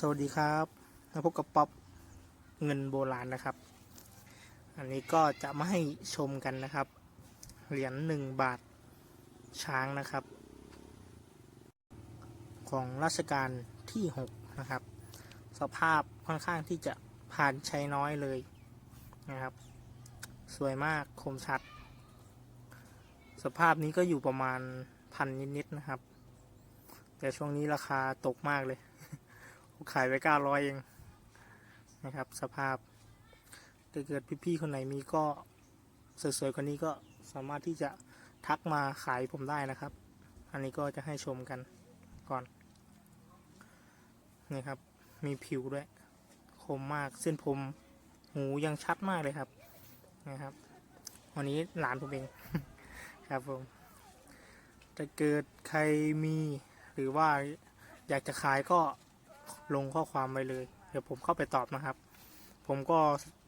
สวัสดีครับมาพบกับป๊อปเงินโบราณนะครับ อันนี้ก็จะมาให้ชมกันนะครับ เหรียญหนึ่งบาทช้างนะครับ ของรัชกาลที่หกนะครับ สภาพค่อนข้างที่จะผ่านใช้น้อยเลยนะครับ สวยมากคมชัด สภาพนี้ก็อยู่ประมาณพันนิดๆนะครับ แต่ช่วงนี้ราคาตกมากเลย ขายไปเก้าร้อยเองนะครับ สภาพถ้าเกิดพี่ๆคนไหนมีก็สวยๆคนนี้ก็สามารถที่จะทักมาขายผมได้นะครับ อันนี้ก็จะให้ชมกันก่อน นี่ครับ มีผิวด้วย คมมาก เส้นผมหูยังชัดมากเลยครับ นะครับ วันนี้หลานผมเอง ครับผมถ้าเกิดใครมีหรือว่าอยากจะขายก็ ลงข้อความไปเลย เดี๋ยวผมเข้าไปตอบนะครับ ผมก็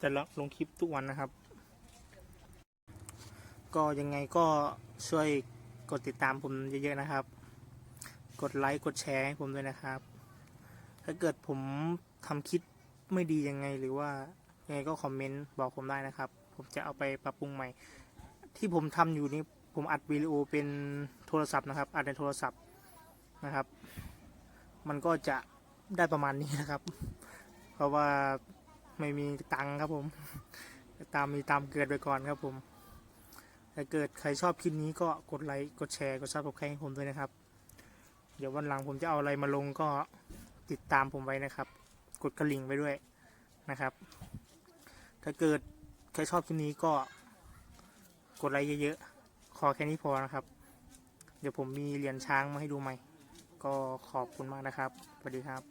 จะลงคลิปทุกวันนะครับ ก็ยังไงก็ช่วยกดติดตามผมเยอะๆนะครับ กดไลค์กดแชร์ให้ผมด้วยนะครับ ถ้าเกิดผมทำคลิปไม่ดียังไงหรือว่ายังไงก็คอมเมนต์บอกผมได้นะครับ ผมจะเอาไปปรับปรุงใหม่ ที่ผมทำอยู่นี้ผมอัดวิดีโอเป็นโทรศัพท์นะครับ อัดในโทรศัพท์นะครับ มันก็จะ ได้ประมาณนี้นะครับ เพราะว่าไม่มีตังค์ครับผม ตามมีตามเกิดไปก่อนครับผมถ้าเกิดใครชอบคลิปนี้ก็กดไลค์กดแชร์กดซับสไครต์ให้ผมด้วยนะครับ เดี๋ยววันหลังผมจะเอาอะไรมาลงก็ติดตามผมไว้นะครับ กดกระลิ่งไปด้วยนะครับ ถ้าเกิดใครชอบคลิปนี้ก็กดไลค์เยอะๆขอแค่นี้พอนะครับ เดี๋ยวผมมีเหรียญช้างมาให้ดูใหม่ ก็ขอบคุณมากนะครับสวัสดีครับ